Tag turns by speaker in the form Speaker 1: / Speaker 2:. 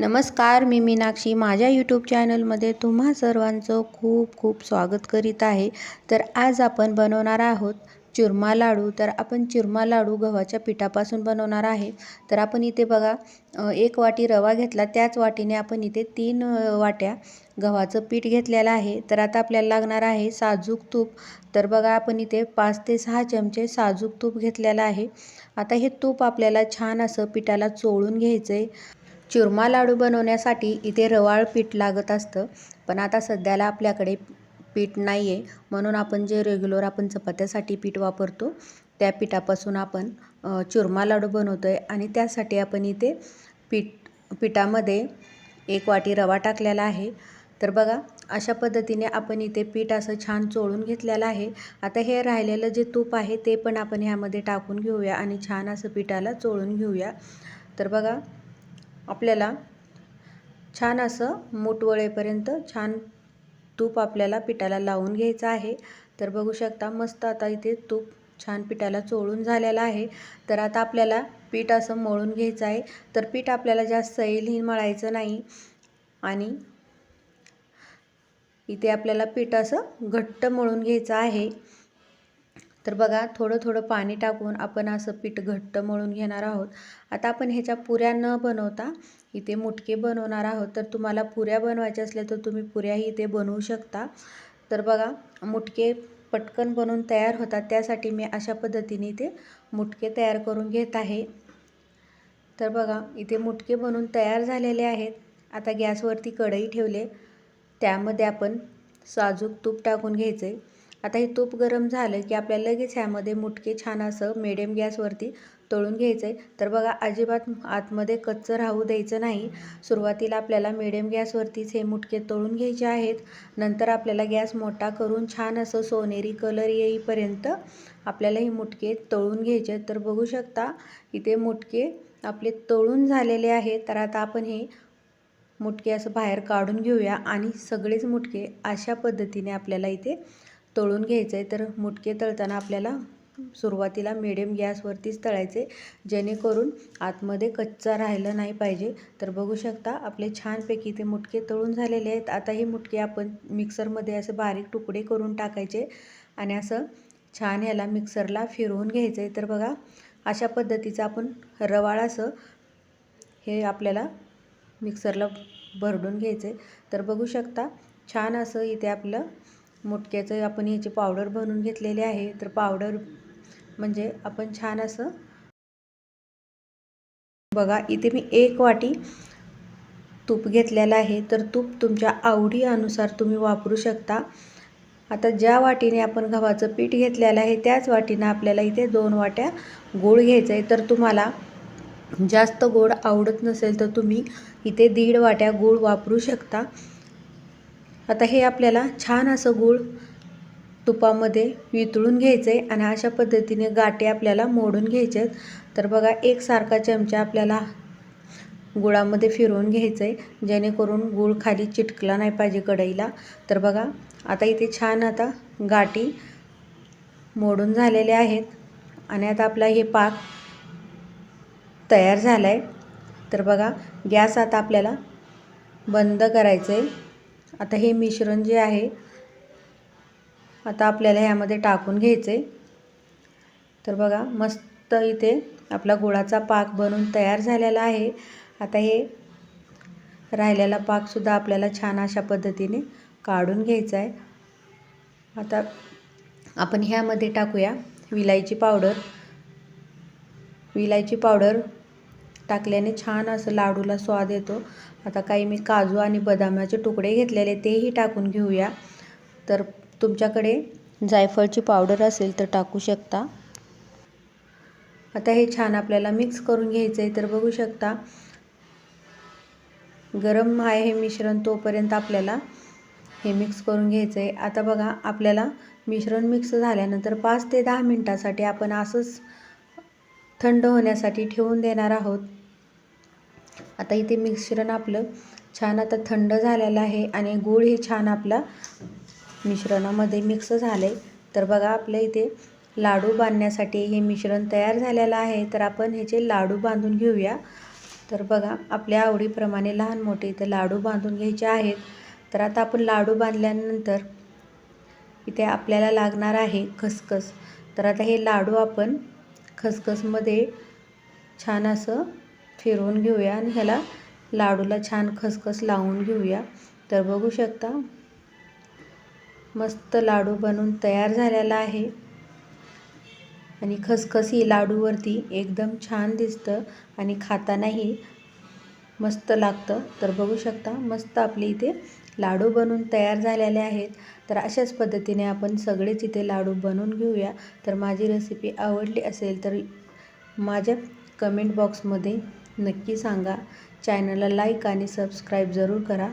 Speaker 1: नमस्कार मी मीनाक्षी. माझ्या यूट्यूब चॅनलमध्ये तुम्हा सर्वांचं खूप खूप स्वागत करीत आहे. तर आज आपण बनवणार आहोत चुरमा लाडू. तर आपण चुरमा लाडू गव्हाच्या पिठापासून बनवणार आहे. तर आपण इथे बघा एक वाटी रवा घेतला. त्याच वाटीने आपण इथे तीन वाट्या गव्हाचं पीठ घेतलेलं आहे. तर आता आपल्याला लागणार आहे साजूक तूप. तर बघा आपण इथे पाच ते सहा चमचे साजूक तूप घेतलेलं आहे. आता हे तूप आपल्याला छान असं पिठाला चोळून घ्यायचं आहे चुरमा लाडू बनवण्यासाठी इथे रवाळ पीठ लागत असतं पण आता सध्याला आपल्याकडे पीठ नाही आहे म्हणून आपण जे रेग्युलर आपण चपात्यासाठी पीठ वापरतो त्या पिठापासून आपण चुरमा लाडू बनवतो आहे आणि त्यासाठी आपण इथे पीठ पिठामध्ये एक वाटी रवा टाकलेला आहे. तर बघा अशा पद्धतीने आपण इथे पीठ असं छान चोळून घेतलेलं आहे. आता हे राहिलेलं जे तूप आहे ते पण आपण ह्यामध्ये टाकून घेऊया आणि छान असं पिठाला चोळून घेऊया. तर बघा आपल्याला छान असं मूठ वळेपर्यंत छान तूप आपल्याला पिठाला लावून घ्यायचं आहे. तर बघू शकता मस्त आता इथे तूप छान पिठाला चोळून झालेलं आहे. तर आता आपल्याला पीठ असं मळून घ्यायचं आहे. तर पीठ आपल्याला जास्त सैलही मळायचं नाही. आणि इथे आपल्याला पीठ असं घट्ट मळून घ्यायचं आहे. तर बघा थोडं थोडं पाणी टाकून आपण असं पीठ घट्ट मळून घेणार आहोत. आता आपण ह्याच्या पुऱ्या न बनवता इथे मुटके बनवणार आहोत. तर तुम्हाला पुऱ्या बनवायच्या असल्या तर तुम्ही पुऱ्याही इथे बनवू शकता. तर बघा मुटके पटकन बनवून तयार होतात. त्यासाठी मी अशा पद्धतीने इथे मुटके तयार करून घेत आहे. तर बघा इथे मुटके बनवून तयार झालेले आहेत. आता गॅसवरती कढई ठेवले. त्यामध्ये आपण साजूक तूप टाकून घ्यायचं आहे आता हे तूप गरम झालं की आपल्याला लगेच ह्यामध्ये मुटके छान असं मिडियम गॅसवरती तळून घ्यायचं आहे तर बघा अजिबात आतमध्ये कच्चं राहू द्यायचं नाही. सुरुवातीला आपल्याला मिडियम गॅसवरतीच हे मुटके तळून घ्यायचे आहेत. नंतर आपल्याला गॅस मोठा करून छान असं सोनेरी कलर येईपर्यंत आपल्याला हे मुटके तळून घ्यायचे आहेत. तर बघू शकता इथे मुटके आपले तळून झालेले आहेत. तर आता आपण हे मुटके असं बाहेर काढून घेऊया आणि सगळेच मुटके अशा पद्धतीने आपल्याला इथे तळून घ्यायचं आहे तर मुटके तळताना आपल्याला सुरुवातीला मिडियम गॅसवरतीच तळायचे जेणेकरून आतमध्ये कच्चा राहिलं नाही पाहिजे. तर बघू शकता आपले छानपैकी ते मुटके तळून झालेले आहेत. आता हे मुटके आपण मिक्सरमध्ये असे बारीक तुकडे करून टाकायचे आणि असं छान ह्याला मिक्सरला फिरवून घ्यायचं आहे तर बघा अशा पद्धतीचं आपण रवाळ असं हे आपल्याला मिक्सरला भरडून घ्यायचं आहे तर बघू शकता छान असं इथे आपलं मुटक्याचं आपण ह्याची पावडर बनवून घेतलेली आहे. तर पावडर म्हणजे आपण छान असं बघा इथे मी एक वाटी तूप घेतलेलं आहे. तर तूप तुमच्या आवडीनुसार तुम्ही वापरू शकता. आता ज्या वाटीने आपण गव्हाचं पीठ घेतलेलं आहे त्याच वाटीनं आपल्याला इथे दोन वाट्या गूळ घ्यायचं आहे. तर तुम्हाला जास्त गोड आवडत नसेल तर तुम्ही इथे दीड वाट्या गूळ वापरू शकता. आता हे आपल्याला छान असं गूळ तुपामध्ये वितळून घ्यायचं आहे आणि अशा पद्धतीने गाठी आपल्याला मोडून घ्यायचे आहेत तर बघा एकसारखा चमचा आपल्याला गुळामध्ये फिरवून घ्यायचं आहे जेणेकरून गूळ खाली चिटकला नाही पाहिजे कढईला. तर बघा आता इथे छान आता गाठी मोडून झालेल्या आहेत. आणि आता आपला हे पाक तयार झाला आहे तर बघा गॅस आता आपल्याला बंद करायचं आहे आता हे मिश्रण जे आहे आता आपल्याला ह्यामध्ये टाकून घ्यायचं. आहे तर बघा मस्त इथे आपला गुळाचा पाक बनून तयार झालेला आहे. आता हे राहिलेला पाकसुद्धा आपल्याला छान अशा पद्धतीने काढून घ्यायचा आहे. आता आपण ह्यामध्ये टाकूया विलायची पावडर. विलायची पावडर टाकल्याने छान असं लाडूला स्वाद येतो. आता काही मी काजू आणि बदामाचे तुकडे घेतलेले तेही टाकून घेऊया. तर तुमच्याकडे जायफळची पावडर असेल तर टाकू शकता. आता हे छान आपल्याला मिक्स करून घ्यायचं आहे तर बघू शकता. गरम आहे हे मिश्रण तोपर्यंत आपल्याला हे मिक्स करून घ्यायचं आहे आता बघा आपल्याला मिश्रण मिक्स झाल्यानंतर पाच ते दहा मिनटासाठी आपण असंच थंड होण्यासाठी ठेवून देणार आहोत. आता इथे मिश्रण आपलं छान आता थंड झालेलं आहे आणि गूळ हे छान आपला मिश्रणामध्ये मिक्स झालं आहे तर बघा आपल्या इथे लाडू बांधण्यासाठी हे मिश्रण तयार झालेलं आहे. तर आपण ह्याचे लाडू बांधून घेऊया. तर बघा आपल्या आवडीप्रमाणे लहान मोठे इथे लाडू बांधून घ्यायचे आहेत. तर आता आपण लाडू बांधल्यानंतर इथे आपल्याला लागणार आहे खसखस. तर आता हे लाडू आपण खसखसमध्ये छान असं फिरवून घेऊया आणि ह्याला लाडूला छान खसखस लावून घेऊया. तर बघू शकता मस्त लाडू बनवून तयार झालेला आहे. आणि खसखस ही लाडूवरती एकदम छान दिसतं आणि खातानाही मस्त लागतं. तर बघू शकता मस्त आपले इथे लाडू बनवून तयार झालेले आहेत. तर अशाच पद्धतीने आपण सगळेच इथे लाडू बनवून घेऊया. तर माझी रेसिपी आवडली असेल तर माझ्या कमेंट बॉक्समध्ये नक्की सांगा. चॅनलला लाईक आणि सबस्क्राईब जरूर करा.